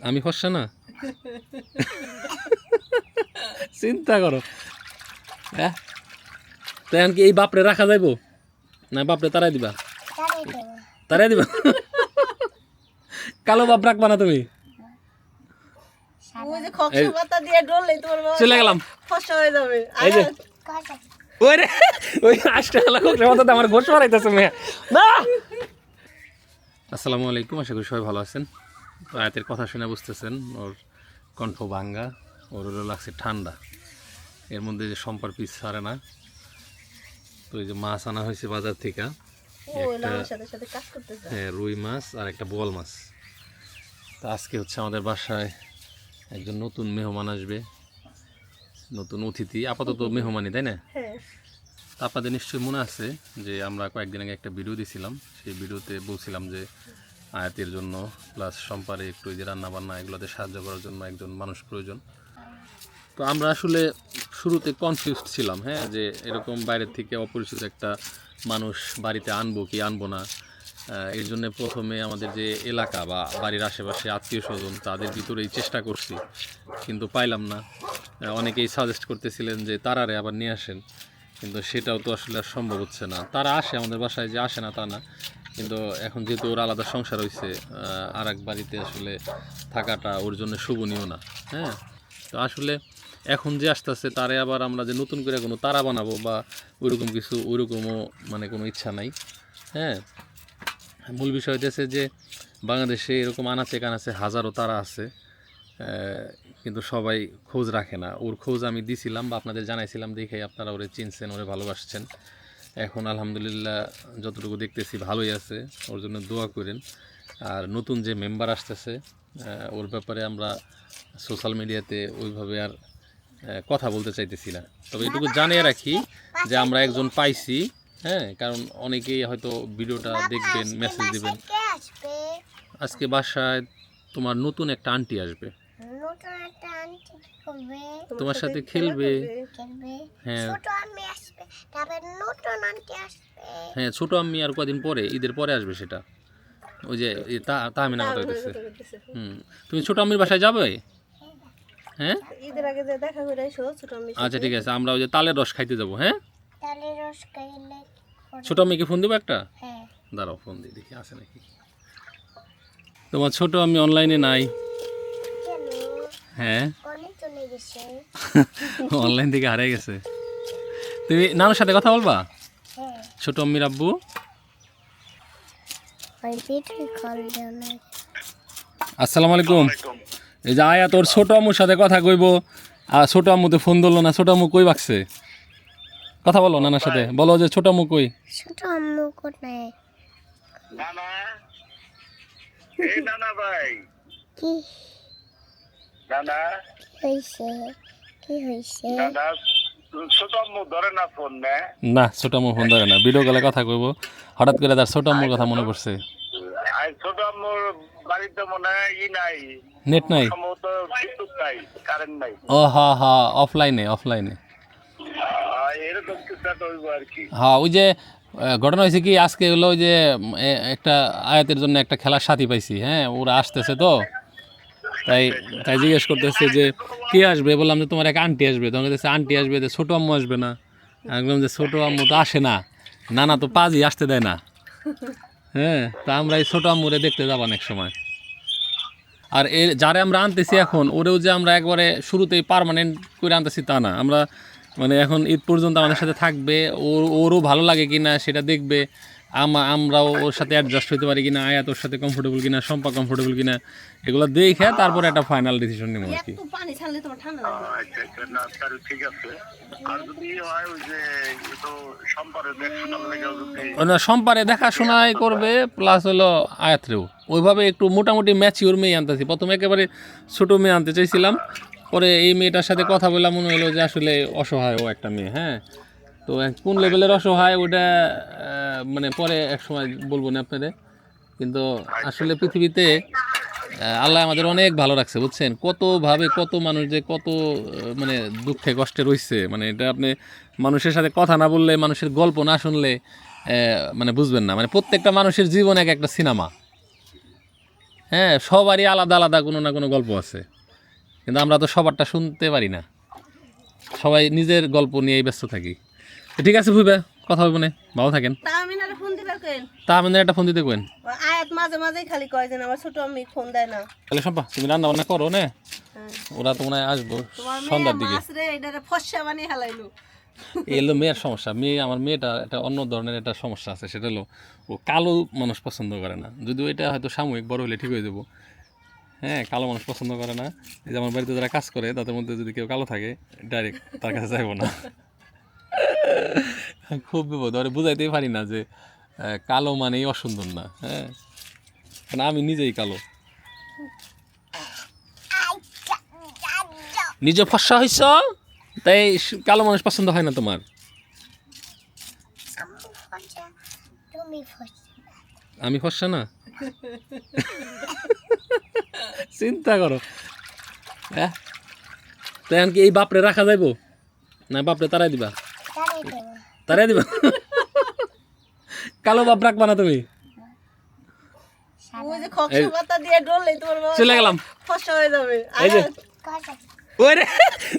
আমি ফসা না? চিন্তা করো। হ্যাঁ? কি এই বাপরে রাখা যাইব? না বাপরে তারাই দিবা? তারাই দিবা? কালো বাপ রাখবা না তুমি? ওই যে খকসা পাতা দিয়ে ডললে তোমার বাবা চলে গেলাম। ফসা হয়ে যাবে। এই যে। ওই রে ওই আষ্টে আলা কোকরে মতো আমার ঘোষ মারাইতেছে মেয়ে। না! আসসালামু আলাইকুম আশা করি সবাই ভালো আছেন। তো আয়াতের কথা শুনে বুঝতেছেন ওর কণ্ঠ ভাঙ্গা ওর হলো লাগছে ঠান্ডা। এর মধ্যে যে সম্পার পিস ছাড়ে না। তো এই যে মাছ আনা হয়েছে বাজার থেকে একটা হ্যাঁ রুই মাছ আর একটা বোয়াল মাছ। তা আজকে হচ্ছে আমাদের বাসায় একজন নতুন মেহমান আসবে নতুন অতিথি আপাতত মেহমানই তাই না? হ্যাঁ। আপনাদের নিশ্চয়ই মনে আছে যে আমরা কয়েকদিন আগে একটা ভিডিও দিছিলাম। সেই ভিডিওতে বলছিলাম যে আয়াতের জন্য প্লাস সম্পারে একটু যে রান্নাবান্না এগুলোতে সাহায্য করার জন্য একজন মানুষ প্রয়োজন। তো আমরা আসলে শুরুতে কনফিউজড ছিলাম হ্যাঁ? যে এরকম বাইরের থেকে অপরিচিত একটা মানুষ বাড়িতে আনব কি আনব না এর জন্য প্রথমে আমাদের যে এলাকা বা বাড়ির আশেপাশে আত্মীয় স্বজন তাদের ভিতরেই চেষ্টা করছি, কিন্তু পাইলাম না। অনেকেই সাজেস্ট করতেছিলেন যে তারারে আবার নিয়ে আসেন। কিন্তু সেটাও তো আসলে আর সম্ভব হচ্ছে না। তারা আসে আমাদের বাসায় যে আসে না তা না। কিন্তু এখন যেহেতু ওর আলাদা সংসার হয়েছে আর এক বাড়িতে আসলে থাকাটা ওর জন্য শোভনীয় না হ্যাঁ? তো আসলে এখন যে আসতেছে, তারে আবার আমরা যে নতুন করে কোনো তারা বানাবো বা ওইরকম কিছু, ওইরকমও মানে কোনো ইচ্ছা নাই হ্যাঁ? মূল বিষয় হইতেছে যে বাংলাদেশে এরকম আনাচে কানাচে হাজারো তারা আছে কিন্তু সবাই খোঁজ রাখে না। ওর খোঁজ আমি দিছিলাম বা আপনাদের জানাইছিলাম দেখে আপনারা ওরে চিনছেন ওরে ভালোবাসছেন। এখন আলহামদুলিল্লাহ যতটুকু দেখতেছি ভালোই আছে ওর জন্য দোয়া করেন। আর নতুন যে মেম্বার আসতেছে ওর ব্যাপারে আমরা সোশ্যাল মিডিয়াতে ওইভাবে আর কথা বলতে চাইতেছি না। তবে এটুকু জানিয়ে রাখি যে আমরা একজন পাইছি হ্যাঁ কারণ অনেকেই হয়তো ভিডিওটা দেখবেন মেসেজ দিবেন। আজকে বাসায় তোমার নতুন একটা আন্টি আসবে। নতুন একটা আন্টি করবে তোমার সাথে খেলবে। হ্যাঁ। ছোট আমি আসবে তারপর নতুন আন্টি আসবে। হ্যাঁ ছোট আম্মি আর কদিন পরে ঈদের পরে আসবে সেটা। ওই যে তা- তাহমিনা কথা হইতেছে হুম। তুমি ছোট আম্মির বাসায় যাবে? হ্যাঁ? ঈদের আগে যে দেখা করে এসো ছোট আমি আচ্ছা ঠিক আছে। আমরা ওই যে তালের রস খাইতে যাব হ্যাঁ? রস খাইলে ছোট আম্মিকে ফোন দেবো একটা? হ্যাঁ। দাঁড়াও ফোন দিই দেখি আছে নাকি? তোমার ছোট আমি অনলাইনে নাই। হ্যাঁ? অনেক চলে গেছে। অনলাইন থেকে হারিয়ে গেছে। তুমি নানুর সাথে কথা বলবা? হ্যাঁ। ছোট আম্মির আব্বু? আসসালামু আলাইকুম। এই যে আয়া তোর ছোট আম্মুর সাথে কথা কইব। আর ছোট আম্মু তো ফোন ধরলো না ছোট আম্মু কই বাকছে কথা বলো নানার সাথে। বলো যে ছোট আম্মু কই? ছোট আম্মু কোথায়? নানা? এই নানা ভাই। কি? হয়েছে। কি নানা ছোট ধরে না ফোন নে। না ছোট ফোন ধরে না। ভিডিও কলে কথা কইব। হঠাৎ করে তার ছোট কথা মনে পড়ছে। আর বাড়িতে মনে হয় ই নাই। নেট নাই? সম্ভবত বিদ্যুৎ নাই কারেন্ট নাই। ও হা হা অফলাইনে অফলাইনে আহ, এরকম কিছু একটা হইব আর কি। হ্যাঁ ওই যে ঘটনা হয়েছে কি? আজকে হলো ওই যে একটা আয়াতের জন্য একটা খেলার সাথী পাইছি হ্যাঁ? ওরা আসতেছে তো। তাই তাই জিজ্ঞেস করতেছে যে, কে আসবে? বললাম যে, তোমার এক আন্টি আসবে। তখন বলতেছে, আন্টি আসবে যে, ছোটো আম্মু আসবে না। একদম যে, ছোটো আম্মু তো আসে না। না না, তো পাজি আসতে দেয় না। হ্যাঁ তা আমরা এই ছোটো আম্মুরে দেখতে যাব অনেক সময়। আর এ, যারা আমরা আনতেছি এখন, ওরেও যে আমরা একবারে শুরুতেই পারমানেন্ট করে আনতেছি তা না। আমরা মানে এখন ঈদ পর্যন্ত আমাদের সাথে থাকবে ওর ওরও ভালো লাগে কিনা সেটা দেখবে আমা আমরাও ওর সাথে অ্যাডজাস্ট হতে পারি কিনা আয়াত ওর সাথে কমফোর্টেবল কিনা সম্পা কমফোর্টেবল কিনা এগুলো দেখে তারপরে একটা ফাইনাল ডিসিশন নেব আর কি। পানি ছাড়লে তোমার ঠান্ডা আচ্ছা আচ্ছা না তাহলে ঠিক আছে। আর যদি হয় ওই যে তো সম্পারে দেখাশোনার লেগে না সম্পারে দেখাশোনাই করবে প্লাস হলো আয়াত্রেও ওইভাবে একটু মোটামুটি ম্যাচিওর মেয়ে আনতেছি। প্রথমে একেবারে ছোটো মেয়ে আনতে চাইছিলাম। পরে এই মেয়েটার সাথে কথা বললাম, মনে হলো যে আসলে অসহায় ও একটা মেয়ে হ্যাঁ? তো কোন লেভেলের অসহায় ওটা মানে পরে এক সময় বলব না আপনাদের কিন্তু আসলে পৃথিবীতে আল্লাহ আমাদের অনেক ভালো রাখছে, বুঝছেন? কতভাবে কত মানুষ যে কত মানে দুঃখে কষ্টে রয়েছে মানে এটা আপনি মানুষের সাথে কথা না বললে, মানুষের গল্প না শুনলে মানে বুঝবেন না। মানে প্রত্যেকটা মানুষের জীবন এক একটা সিনেমা হ্যাঁ? সবারই আলাদা আলাদা কোনো না কোনো গল্প আছে। কিন্তু আমরা তো সবারটা শুনতে পারি না। সবাই নিজের গল্প নিয়েই ব্যস্ত থাকি। ঠিক আছে ভুইবা কথা হবে না। ভালো থাকেন। তা আমি একটা ফোন দিতে কেন আয়াত মাঝে মাঝেই খালি কয় যে আমার ছোট আমি ফোন দেয় না। তাহলে সম্পা তুমি রান্না বান্না করো না? হ্যাঁ। ওরা তো মনে আসব সন্ধ্যার দিকে। এলো মেয়ের সমস্যা। মেয়ে আমার মেয়েটা একটা অন্য ধরনের একটা সমস্যা আছে সেটা হলো ও কালো মানুষ পছন্দ করে না। যদিও এটা হয়তো সাময়িক বড় হলে ঠিক হয়ে যাব। হ্যাঁ কালো মানুষ পছন্দ করে না। এই যে আমার বাড়িতে যারা কাজ করে, তাদের মধ্যে যদি কেউ কালো থাকে ডাইরেক্ট তার কাছে যাইবো না। খুব বিপদ। ওরে বুঝাইতেই পারি না যে কালো মানেই অসুন্দর না হ্যাঁ? কারণ আমি নিজেই কালো। নিজে ফর্সা হইছ? তাই কালো মানুষ পছন্দ হয় না তোমার? আমি ফসা ফসা না। চিন্তা করো। হ্যাঁ তাই কি এই বাপরে রাখা যাইব? না বাপরে তারাই দিবা? তারাই দিবা? কালো বাপ রাখবা না তুমি? চলে গেলাম। এই যে।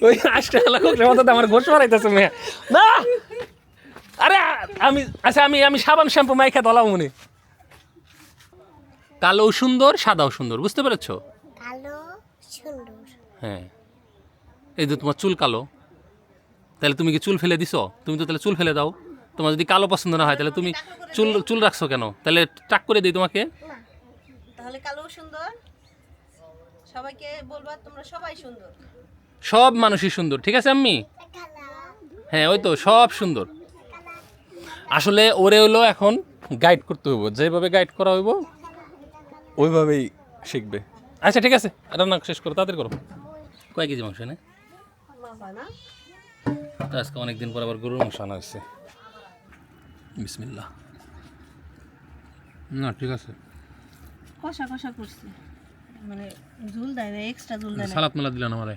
ওই হলো কোকরে আমার ঘোষ মারাইতেছে মেয়ে। না! আরে আমি আচ্ছা আমি আমি সাবান শ্যাম্পু মাইখা দলাম মনে কালো সুন্দর সাদাও সুন্দর বুঝতে পেরেছ? কালো সুন্দর। হ্যাঁ। এই যে তোমার চুল কালো তাহলে তুমি কি চুল ফেলে দিছো? তুমি তো তাহলে চুল ফেলে দাও। তোমার যদি কালো পছন্দ না হয় তাহলে তুমি চুল চুল রাখছো কেন? তাহলে টাক করে দিই তোমাকে। তাহলে কালো সুন্দর। সবাইকে বলবা তোমরা সবাই সুন্দর। সব মানুষই সুন্দর ঠিক আছে আম্মি? হ্যাঁ ওই তো সব সুন্দর। আসলে ওরে হলো এখন গাইড করতে হইব যেভাবে গাইড করা হইব ওইভাবেই শিখবে। আচ্ছা ঠিক আছে। রান্না শেষ করো তাড়াতাড়ি করো। কয় কেজি মাংস না বাবা না তো আজকে অনেকদিন পর আবার গরুর মাংস আনা হয়েছে। বিসমিল্লাহ। না ঠিক আছে। কষা কষা করছি। মানে ঝুল দেয় না এক্সট্রা ঝুল দেয় না। সালাদ মালা দিলেন আমারে।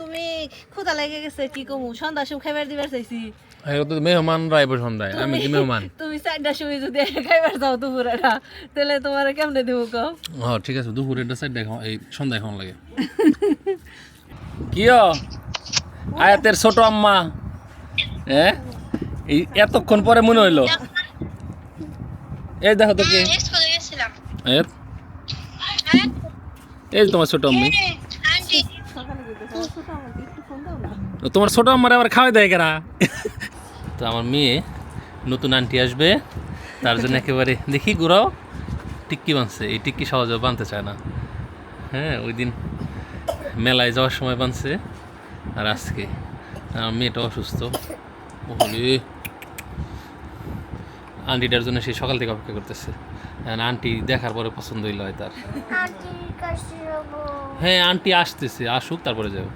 তুমি ক্ষুদা লেগে গেছে কি কমু? সন্ধ্যা সময় খাইবার দিবার চাইছি। মেহমান রাইব সন্ধ্যায় আমি কি মেহমান? তুমি চারটার সময় যদি খাইবার যাও দুপুরেটা তাহলে তোমার কেমনে দেবো কও? হ্যাঁ ঠিক আছে দুপুরে এটা সাইড দেখা এই সন্ধ্যায় খাওয়ান লাগে। কি আয়াতের ছোট আম্মা। হ্যাঁ এই এতক্ষণ পরে মনে হইল। এই দেখো তো। কে এই তোমার ছোট আম্মি। তোমার ছোট আমার আবার খাওয়াই দেয় কেনা তো আমার মেয়ে নতুন আন্টি আসবে, তার জন্য একেবারে, দেখি ঘুরাও, টিক্কি বানছে, এই টিক্কি সহজে বানতে চায় না। হ্যাঁ ওই দিন মেলায় যাওয়ার সময় বানছে, আর আজকে, আমার মেয়েটা অসুস্থ। ওহলে আন্টিটার জন্য সে সকাল থেকে অপেক্ষা করতেছে। আন্টি দেখার পরে পছন্দ হইল হয় তার। যাব হ্যাঁ আন্টি আসতেছে আসুক তারপরে যাও